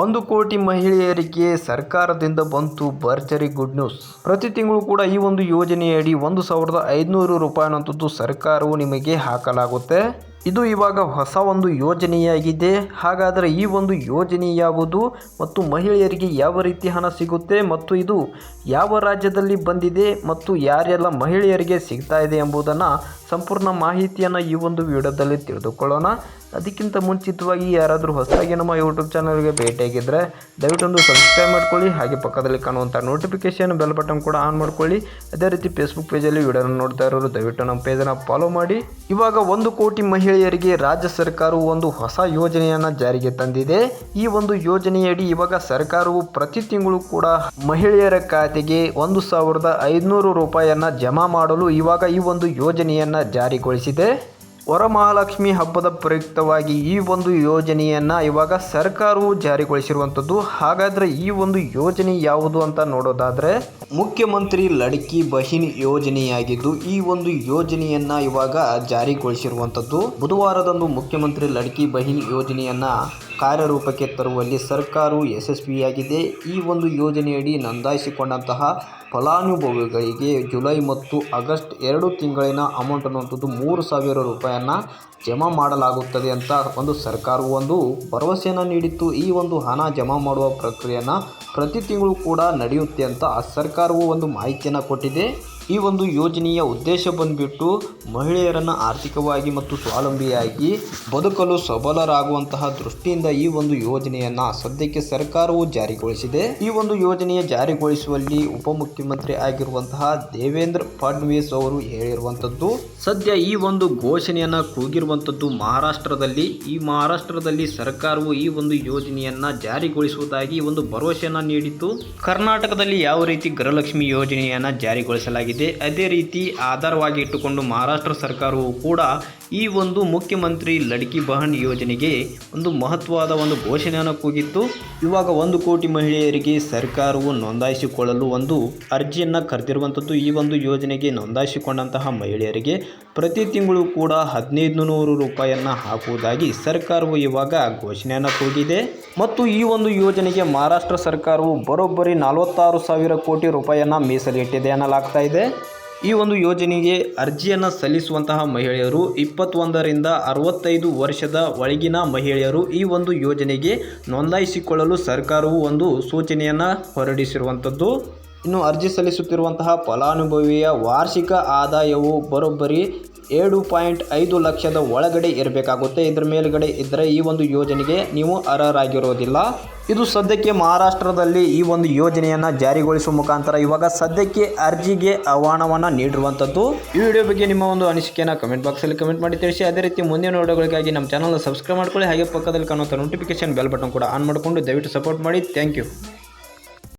ಒಂದು ಕೋಟಿ ಮಹಿಳೆಯರಿಗೆ ಸರ್ಕಾರದಿಂದ ಬಂತು ಭರ್ಜರಿ ಗುಡ್ ನ್ಯೂಸ್. ಪ್ರತಿ ತಿಂಗಳು ಕೂಡ ಈ ಒಂದು ಯೋಜನೆಯಡಿ ಒಂದು ಸಾವಿರದ ಐದುನೂರು ರೂಪಾಯಿನಂತದ್ದು ಸರ್ಕಾರವು ನಿಮಗೆ ಹಾಕಲಾಗುತ್ತೆ. ಇದು ಇವಾಗ ಹೊಸ ಒಂದು ಯೋಜನೆಯಾಗಿದೆ. ಹಾಗಾದರೆ ಈ ಒಂದು ಯೋಜನೆ ಯಾವುದು ಮತ್ತು ಮಹಿಳೆಯರಿಗೆ ಯಾವ ರೀತಿ ಹಣ ಸಿಗುತ್ತೆ ಮತ್ತು ಇದು ಯಾವ ರಾಜ್ಯದಲ್ಲಿ ಬಂದಿದೆ ಮತ್ತು ಯಾರೆಲ್ಲ ಮಹಿಳೆಯರಿಗೆ ಸಿಗ್ತಾ ಇದೆ ಎಂಬುದನ್ನು ಸಂಪೂರ್ಣ ಮಾಹಿತಿಯನ್ನು ಈ ಒಂದು ವಿಡಿಯೋದಲ್ಲಿ ತಿಳಿದುಕೊಳ್ಳೋಣ. ಅದಕ್ಕಿಂತ ಮುಂಚಿತವಾಗಿ ಯಾರಾದರೂ ಹೊಸದಾಗಿ ನಮ್ಮ ಯೂಟ್ಯೂಬ್ ಚಾನಲ್ಗೆ ಭೇಟಿಯಾಗಿದ್ದರೆ ದಯವಿಟ್ಟು ಒಂದು ಸಬ್ಸ್ಕ್ರೈಬ್ ಮಾಡ್ಕೊಳ್ಳಿ, ಹಾಗೆ ಪಕ್ಕದಲ್ಲಿ ಕಾಣುವಂಥ ನೋಟಿಫಿಕೇಶನ್ ಬೆಲ್ ಬಟನ್ ಕೂಡ ಆನ್ ಮಾಡ್ಕೊಳ್ಳಿ. ಅದೇ ರೀತಿ ಫೇಸ್ಬುಕ್ ಪೇಜಲ್ಲಿ ವಿಡಿಯೋನ ನೋಡ್ತಾ ಇರೋರು ದಯವಿಟ್ಟು ನಮ್ಮ ಪೇಜನ್ನು ಫಾಲೋ ಮಾಡಿ. ಇವಾಗ ಒಂದು ಕೋಟಿ ಮಹಿಳೆಯರಿಗೆ ರಾಜ್ಯ ಸರ್ಕಾರವು ಒಂದು ಹೊಸ ಯೋಜನೆಯನ್ನು ಜಾರಿಗೆ ತಂದಿದೆ. ಈ ಒಂದು ಯೋಜನೆಯಡಿ ಇವಾಗ ಸರ್ಕಾರವು ಪ್ರತಿ ತಿಂಗಳು ಕೂಡ ಮಹಿಳೆಯರ ಖಾತೆಗೆ ಒಂದು ಸಾವಿರದ ಐದುನೂರು ರೂಪಾಯಿಯನ್ನು ಜಮಾ ಮಾಡಲು ಇವಾಗ ಈ ಒಂದು ಯೋಜನೆಯನ್ನು ಜಾರಿಗೊಳಿಸಿದೆ. ವರಮಹಾಲಕ್ಷ್ಮಿ ಹಬ್ಬದ ಪ್ರಯುಕ್ತವಾಗಿ ಈ ಒಂದು ಯೋಜನೆಯನ್ನು ಇವಾಗ ಸರ್ಕಾರವು ಜಾರಿಗೊಳಿಸಿರುವಂಥದ್ದು. ಹಾಗಾದರೆ ಈ ಒಂದು ಯೋಜನೆ ಯಾವುದು ಅಂತ ನೋಡೋದಾದರೆ ಮುಖ್ಯಮಂತ್ರಿ ಲಡ್ಕಿ ಬಹಿನ್ ಯೋಜನೆಯಾಗಿದ್ದು, ಈ ಒಂದು ಯೋಜನೆಯನ್ನ ಇವಾಗ ಜಾರಿಗೊಳಿಸಿರುವಂಥದ್ದು ಬುಧವಾರದಂದು ಮುಖ್ಯಮಂತ್ರಿ ಲಡ್ಕಿ ಬಹಿನ್ ಯೋಜನೆಯನ್ನ ಕಾರ್ಯರೂಪಕ್ಕೆ ತರುವಲ್ಲಿ ಸರ್ಕಾರವು ಯಶಸ್ವಿಯಾಗಿದೆ. ಈ ಒಂದು ಯೋಜನೆಯಡಿ ನೋಂದಾಯಿಸಿಕೊಂಡಂತಹ ಫಲಾನುಭವಿಗಳಿಗೆ ಜುಲೈ ಮತ್ತು ಆಗಸ್ಟ್ ಎರಡು ತಿಂಗಳಿನ ಅಮೌಂಟ್ ಅನ್ನುವಂಥದ್ದು ಮೂರು ಸಾವಿರ ರೂಪಾಯಿಯನ್ನು ಜಮಾ ಮಾಡಲಾಗುತ್ತದೆ ಅಂತ ಒಂದು ಸರ್ಕಾರವು ಒಂದು ಭರವಸೆಯನ್ನು ನೀಡಿತ್ತು. ಈ ಒಂದು ಹಣ ಜಮಾ ಮಾಡುವ ಪ್ರಕ್ರಿಯೆಯನ್ನು ಪ್ರತಿ ತಿಂಗಳು ಕೂಡ ನಡೆಯುತ್ತೆ ಅಂತ ಸರ್ಕಾರವು ಒಂದು ಮಾಹಿತಿಯನ್ನು ಕೊಟ್ಟಿದೆ. ಈ ಒಂದು ಯೋಜನೆಯ ಉದ್ದೇಶ ಬಂದುಬಿಟ್ಟು ಮಹಿಳೆಯರನ್ನು ಆರ್ಥಿಕವಾಗಿ ಮತ್ತು ಸ್ವಾವಲಂಬಿಯಾಗಿ ಬದುಕಲು ಸಬಲರಾಗುವಂತಹ ದೃಷ್ಟಿಯಿಂದ ಈ ಒಂದು ಯೋಜನೆಯನ್ನು ಸದ್ಯಕ್ಕೆ ಸರ್ಕಾರವು ಜಾರಿಗೊಳಿಸಿದೆ. ಈ ಒಂದು ಯೋಜನೆಯ ಜಾರಿಗೊಳಿಸುವಲ್ಲಿ ಉಪಮುಖ್ಯಮಂತ್ರಿ ಆಗಿರುವಂತಹ ದೇವೇಂದ್ರ ಫಡ್ನವೀಸ್ ಅವರು ಹೇಳಿರುವಂಥದ್ದು, ಸದ್ಯ ಈ ಒಂದು ಘೋಷಣೆಯನ್ನು ಕೂಗಿರುವಂಥದ್ದು ಮಹಾರಾಷ್ಟ್ರದಲ್ಲಿ. ಈ ಮಹಾರಾಷ್ಟ್ರದಲ್ಲಿ ಸರ್ಕಾರವು ಈ ಒಂದು ಯೋಜನೆಯನ್ನು ಜಾರಿಗೊಳಿಸುವುದಾಗಿ ಒಂದು ಭರವಸೆಯನ್ನು ನೀಡಿತ್ತು. ಕರ್ನಾಟಕದಲ್ಲಿ ಯಾವ ರೀತಿ ಗೃಹಲಕ್ಷ್ಮಿ ಯೋಜನೆಯನ್ನು ಜಾರಿಗೊಳಿಸಲಾಗಿದೆ ಅದೇ ರೀತಿ ಆಧಾರವಾಗಿ ಇಟ್ಟುಕೊಂಡು ಮಹಾರಾಷ್ಟ್ರ ಸರ್ಕಾರವು ಕೂಡ ಈ ಒಂದು ಮುಖ್ಯಮಂತ್ರಿ ಲಡ್ಕಿ ಬಹನ್ ಯೋಜನೆಗೆ ಒಂದು ಮಹತ್ವದ ಒಂದು ಘೋಷಣೆಯನ್ನು ಕೂಗಿತ್ತು. ಇವಾಗ ಒಂದು ಕೋಟಿ ಮಹಿಳೆಯರಿಗೆ ಸರ್ಕಾರವು ನೋಂದಾಯಿಸಿಕೊಳ್ಳಲು ಒಂದು ಅರ್ಜಿಯನ್ನು ಕರೆದಿರುವಂಥದ್ದು ಈ ಒಂದು ಯೋಜನೆಗೆ ನೋಂದಾಯಿಸಿಕೊಂಡಂತಹ ಮಹಿಳೆಯರಿಗೆ ಪ್ರತಿ ತಿಂಗಳು ಕೂಡ ಹದಿನೈದು ನೂರು ರೂಪಾಯಿಯನ್ನು ಹಾಕುವುದಾಗಿ ಸರ್ಕಾರವು ಇವಾಗ ಘೋಷಣೆಯನ್ನು ಕೂಗಿದೆ. ಮತ್ತು ಈ ಒಂದು ಯೋಜನೆಗೆ ಮಹಾರಾಷ್ಟ್ರ ಸರ್ಕಾರವು ಬರೋಬ್ಬರಿ ನಲವತ್ತಾರು ಸಾವಿರ ಕೋಟಿ ರೂಪಾಯಿಯನ್ನು ಮೀಸಲಿಟ್ಟಿದೆ ಎನ್ನಲಾಗ್ತಾ ಇದೆ. ಈ ಒಂದು ಯೋಜನೆಗೆ ಅರ್ಜಿಯನ್ನು ಸಲ್ಲಿಸುವಂತಹ ಮಹಿಳೆಯರು ಇಪ್ಪತ್ತೊಂದರಿಂದ ಅರವತ್ತೈದು ವರ್ಷದ ಒಳಗಿನ ಮಹಿಳೆಯರು ಈ ಒಂದು ಯೋಜನೆಗೆ ನೋಂದಾಯಿಸಿಕೊಳ್ಳಲು ಸರ್ಕಾರವು ಒಂದು ಸೂಚನೆಯನ್ನು ಹೊರಡಿಸಿರುವಂಥದ್ದು. ಇನ್ನು ಅರ್ಜಿ ಸಲ್ಲಿಸುತ್ತಿರುವಂತಹ ಫಲಾನುಭವಿಯ ವಾರ್ಷಿಕ ಆದಾಯವು ಬರೋಬ್ಬರಿ ಏಳು ಪಾಯಿಂಟ್ ಐದು ಲಕ್ಷದ ಒಳಗಡೆ ಇರಬೇಕಾಗುತ್ತೆ. ಇದರ ಮೇಲುಗಡೆ ಇದ್ದರೆ ಈ ಒಂದು ಯೋಜನೆಗೆ ನೀವು ಅರ್ಹರಾಗಿರೋದಿಲ್ಲ. ಇದು ಸದ್ಯಕ್ಕೆ ಮಹಾರಾಷ್ಟ್ರದಲ್ಲಿ ಈ ಒಂದು ಯೋಜನೆಯನ್ನು ಜಾರಿಗೊಳಿಸುವ ಮುಖಾಂತರ ಇವಾಗ ಸದ್ಯಕ್ಕೆ ಅರ್ಜಿಗೆ ಆಹ್ವಾನವನ್ನು ನೀಡಿರುವಂಥದ್ದು ಈ ವಿಡಿಯೋ ಬಗ್ಗೆ ನಿಮ್ಮ ಒಂದು ಅನಿಸಿಕೆಯನ್ನು ಕಮೆಂಟ್ ಬಾಕ್ಸಲ್ಲಿ ಕಮೆಂಟ್ ಮಾಡಿ ತಿಳಿಸಿ. ಅದೇ ರೀತಿ ಮುಂದಿನ ವಿಡಿಯೋಗಳಿಗಾಗಿ ನಮ್ಮ ಚಾನಲ್ನ ಸಬ್ಸ್ಕ್ರೈಬ್ ಮಾಡ್ಕೊಳ್ಳಿ. ಹಾಗೆ ಪಕ್ಕದಲ್ಲಿ ಕಾಣುವಂಥ ನೋಟಿಫಿಕೇಶನ್ ಬೆಲ್ ಬಟನ್ ಕೂಡ ಆನ್ ಮಾಡಿಕೊಂಡು ದಯವಿಟ್ಟು ಸಪೋರ್ಟ್ ಮಾಡಿ. Thank you